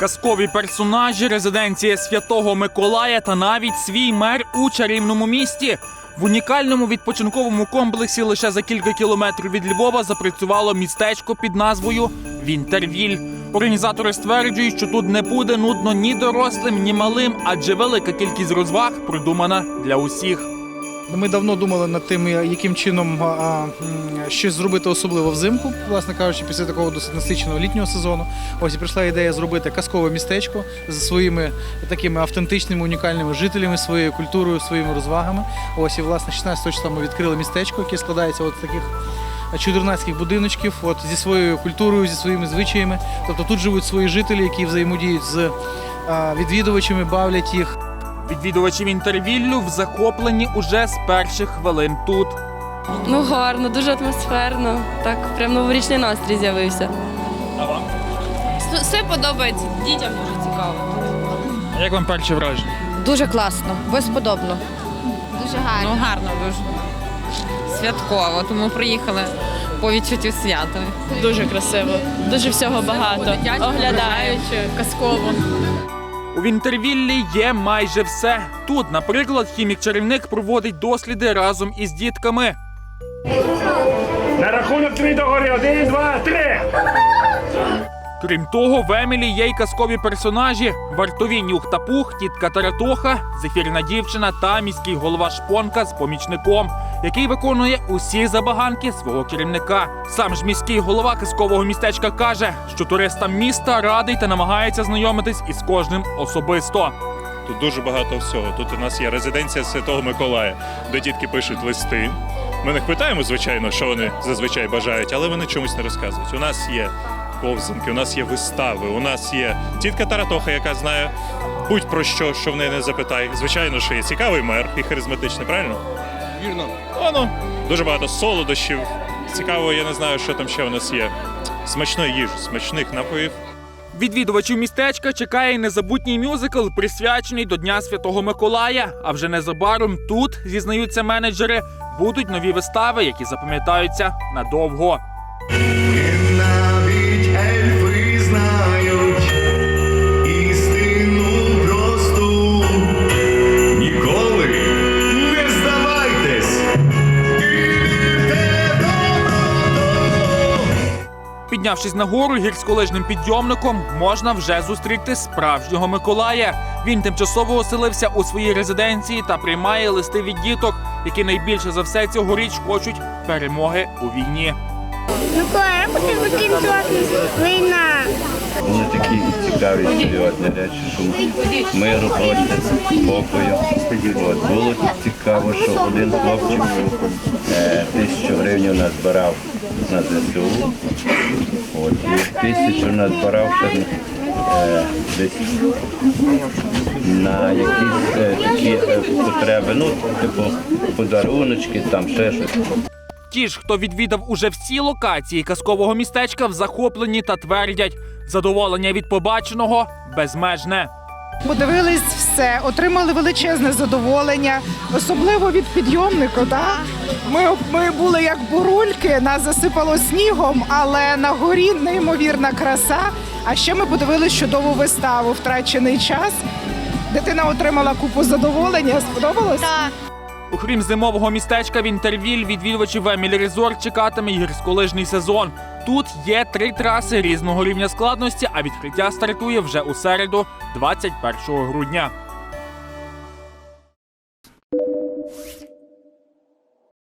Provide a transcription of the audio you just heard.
Казкові персонажі, резиденція святого Миколая та навіть свій мер у чарівному місті. В унікальному відпочинковому комплексі лише за кілька кілометрів від Львова запрацювало містечко під назвою Вінтервіль. Організатори стверджують, що тут не буде нудно ні дорослим, ні малим, адже велика кількість розваг придумана для усіх. Ми давно думали над тим, яким чином щось зробити особливо взимку, власне кажучи, після такого досить насиченого літнього сезону. Ось і прийшла ідея зробити казкове містечко з своїми такими автентичними унікальними жителями, своєю культурою, своїми розвагами. Ось і власне 16 числа ми відкрили містечко, яке складається от з таких. Чудернацьких будиночків, от зі своєю культурою, зі своїми звичаями. Тобто тут живуть свої жителі, які взаємодіють з а, відвідувачами, бавлять їх. Відвідувачі Вінтервіллю в захопленні уже з перших хвилин тут. Ну гарно, дуже атмосферно. Так, прям новорічний настрій з'явився. А вам? Все подобається, дітям дуже цікаво. А як вам перші враження? Дуже класно, безподобно. Дуже гарно. Ну гарно дуже. Святково, тому приїхали по відчуттю свята. Дуже красиво, дуже всього багато. Оглядаючи, казково. У Вінтервіллі є майже все. Тут, наприклад, хімік-чарівник проводить досліди разом із дітками. На рахунок три догори. Один, два, три. Крім того, в Емілі є й казкові персонажі: вартові нюх та пух, тітка Таратоха, зефірна дівчина та міський голова Шпонка з помічником, який виконує усі забаганки свого керівника. Сам ж міський голова казкового містечка каже, що туристам міста радий та намагається знайомитись із кожним особисто. Тут дуже багато всього. Тут у нас є резиденція Святого Миколая, де дітки пишуть листи. Ми них питаємо, звичайно, що вони зазвичай бажають, але вони чомусь не розказують. У нас є ковзанки, у нас є вистави, у нас є тітка Таратоха, яка знає будь-про що, що в неї не запитай. Звичайно, що є цікавий мер і харизматичний, правильно? Вірно. Воно. Дуже багато солодощів. Цікаво, я не знаю, що там ще у нас є. Смачної їжі, смачних напоїв. Відвідувачів містечка чекає незабутній мюзикл, присвячений до Дня Святого Миколая. А вже незабаром тут, зізнаються менеджери, будуть нові вистави, які запам'ятаються надовго. Піднявшись на гору гірськолижним підйомником, можна вже зустріти справжнього Миколая. Він тимчасово оселився у своїй резиденції та приймає листи від діток, які найбільше за все цьогоріч хочуть перемоги у війні. Микола, я хочу закінчувати війна. Вони такі цікаві серйозні речі, що миру просять, спокою. От, було тут цікаво, що один хлопчик е, тисячу гривень назбирав на ЗСУ. От, і тисячу назбирав ще десь на якісь е, такі е, потреби, ну, типу подаруночки, там ще щось. Ті ж, хто відвідав уже всі локації казкового містечка, в захопленні та твердять, задоволення від побаченого безмежне. Подивились все, отримали величезне задоволення, особливо від підйомнику. Так? Ми, ми були як бурульки, нас засипало снігом, але на горі неймовірна краса. А ще ми подивились чудову виставу Втрачений час. Дитина отримала купу задоволення. Сподобалось? Так. Окрім зимового містечка Вінтервіль, відвідувачів Емілі Резорт чекатиме гірськолижний сезон. Тут є три траси різного рівня складності, а відкриття стартує вже у середу, 21 грудня.